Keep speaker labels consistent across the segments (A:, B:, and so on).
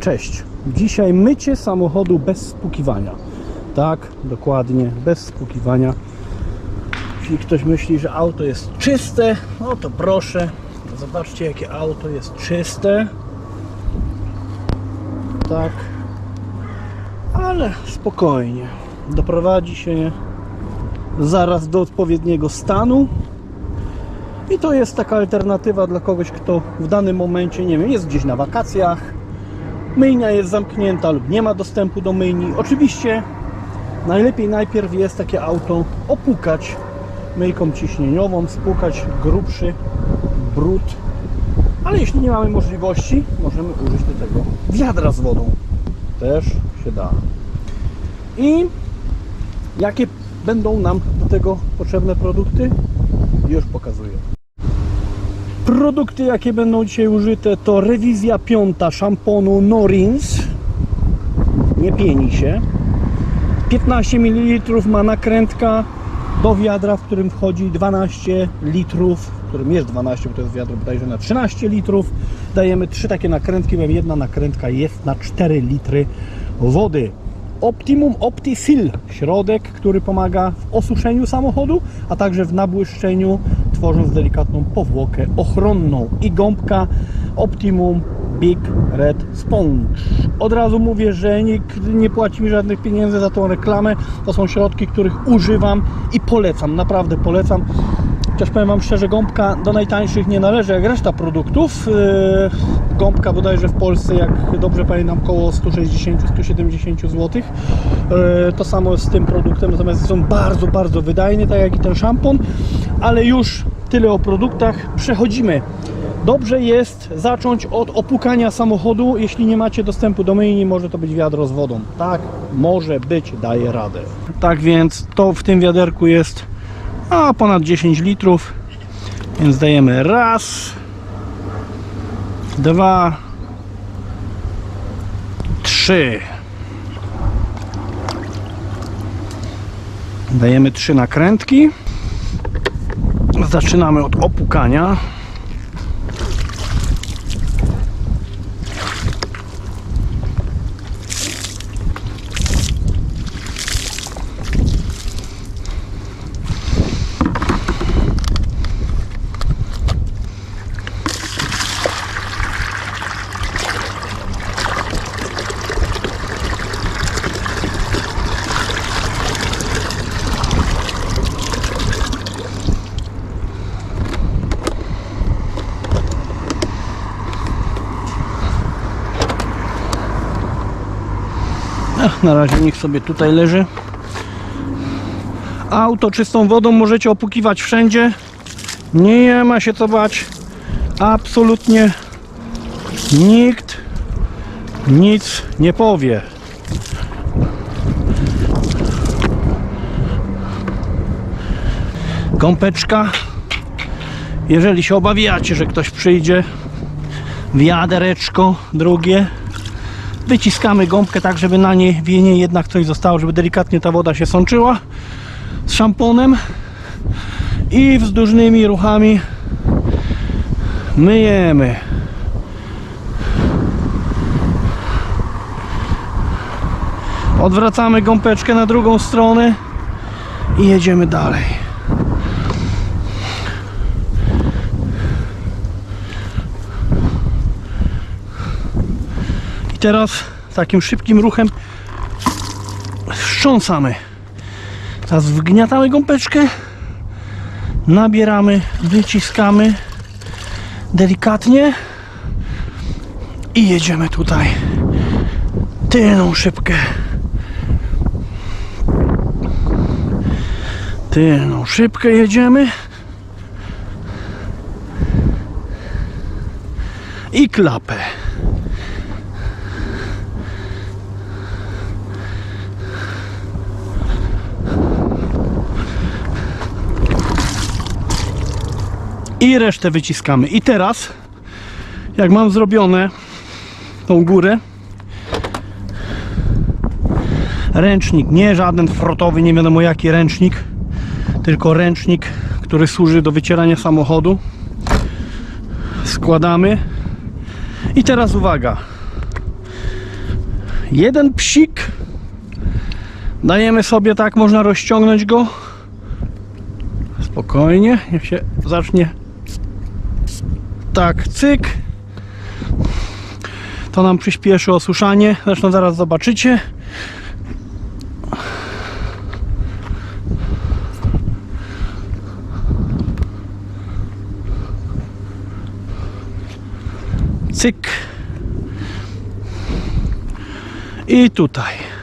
A: Cześć. Dzisiaj mycie samochodu bez spukiwania. Tak, dokładnie, bez spukiwania. Jeśli ktoś myśli, że auto jest czyste, no to proszę, zobaczcie jakie auto jest czyste. Tak, ale spokojnie. Doprowadzi się zaraz do odpowiedniego stanu. I to jest taka alternatywa dla kogoś, kto w danym momencie, nie wiem, jest gdzieś na wakacjach, myjnia jest zamknięta lub nie ma dostępu do myjni. Oczywiście najlepiej najpierw jest takie auto opukać myjką ciśnieniową, spłukać grubszy brud. Ale jeśli nie mamy możliwości, możemy użyć do tego wiadra z wodą. Też się da. I jakie będą nam do tego potrzebne produkty? Już pokazuję. Produkty, jakie będą dzisiaj użyte, to rewizja piąta szamponu Norins. Nie pieni się. 15 ml ma nakrętka do wiadra, w którym wchodzi 12 litrów, w którym jest 12, bo to jest wiadro bodajże na 13 litrów. Dajemy trzy takie nakrętki, bo jedna nakrętka jest na 4 litry wody. Optimum OptiSeal, środek, który pomaga w osuszeniu samochodu, a także w nabłyszczeniu, tworząc delikatną powłokę ochronną. I gąbka Optimum Big Red Sponge. Od razu mówię, że nikt nie płaci mi żadnych pieniędzy za tą reklamę. To są środki, których używam i polecam, naprawdę polecam. Chociaż powiem Wam szczerze, gąbka do najtańszych nie należy jak reszta produktów. Yy, Gąbka bodajże w Polsce, jak dobrze pamiętam, około 160-170 zł. To samo z tym produktem, natomiast są bardzo, bardzo wydajne, tak jak i ten szampon. Ale już tyle o produktach. Przechodzimy. Dobrze jest zacząć od opukania samochodu. Jeśli nie macie dostępu do myjni, może to być wiadro z wodą. Tak, może być, daje radę. Tak więc to w tym wiaderku jest a ponad 10 litrów. Więc dajemy raz, dwa, trzy. Dajemy trzy nakrętki. Zaczynamy od opukania. Ach, na razie niech sobie tutaj leży. Auto czystą wodą możecie opukiwać wszędzie. Nie ma się co bać. Absolutnie nikt nic nie powie. Gąpeczka. Jeżeli się obawiacie, że ktoś przyjdzie, wiadereczko drugie wyciskamy gąbkę tak, żeby na niej w niej jednak coś zostało, żeby delikatnie ta woda się sączyła z szamponem i wzdłużnymi ruchami myjemy. Odwracamy gąbeczkę na drugą stronę i jedziemy dalej. Teraz takim szybkim ruchem wstrząsamy. Teraz wgniatamy gąbeczkę, nabieramy, wyciskamy delikatnie i jedziemy tutaj tylną szybkę. Tylną szybkę jedziemy. I klapę. I resztę wyciskamy. I teraz, jak mam zrobione tą górę, ręcznik, nie żaden frotowy, nie wiadomo jaki ręcznik, tylko ręcznik, który służy do wycierania samochodu. Składamy. I teraz uwaga. Jeden psik. Dajemy sobie tak, można rozciągnąć go. Spokojnie, niech się zacznie. Tak, cyk. To nam przyspieszy osuszanie. Zresztą zaraz zobaczycie. Cyk. I tutaj.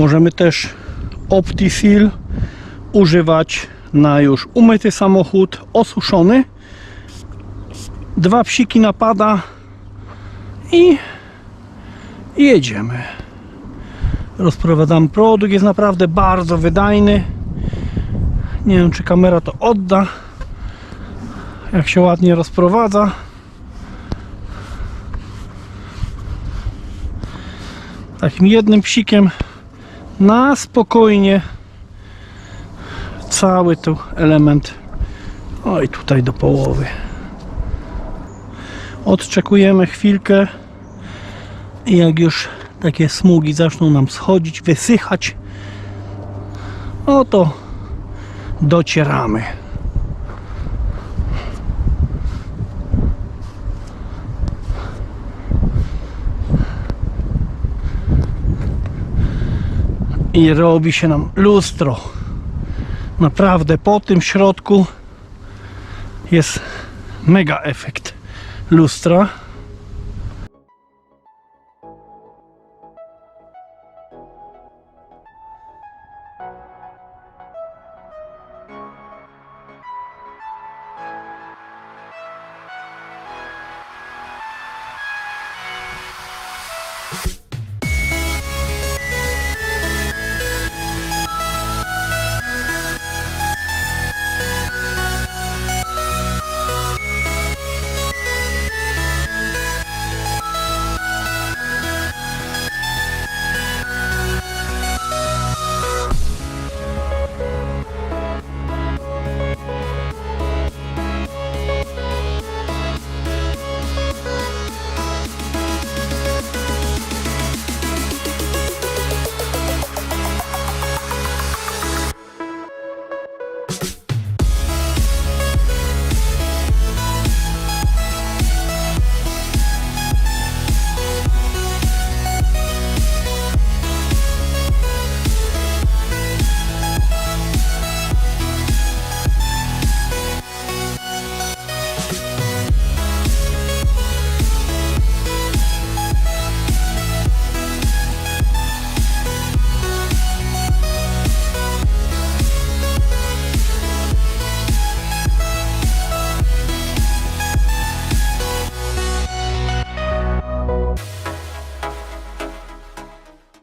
A: Możemy też OptiSeal używać na już umyty samochód, osuszony. Dwa psiki napada i jedziemy. Rozprowadzam produkt, jest naprawdę bardzo wydajny. Nie wiem, czy kamera to odda. Jak się ładnie rozprowadza. Takim jednym psikiem na spokojnie. Cały tu element. Oj tutaj do połowy. Odczekujemy chwilkę. I jak już takie smugi zaczną nam schodzić, wysychać no to docieramy i robi się nam lustro. Naprawdę po tym środku jest mega efekt lustra.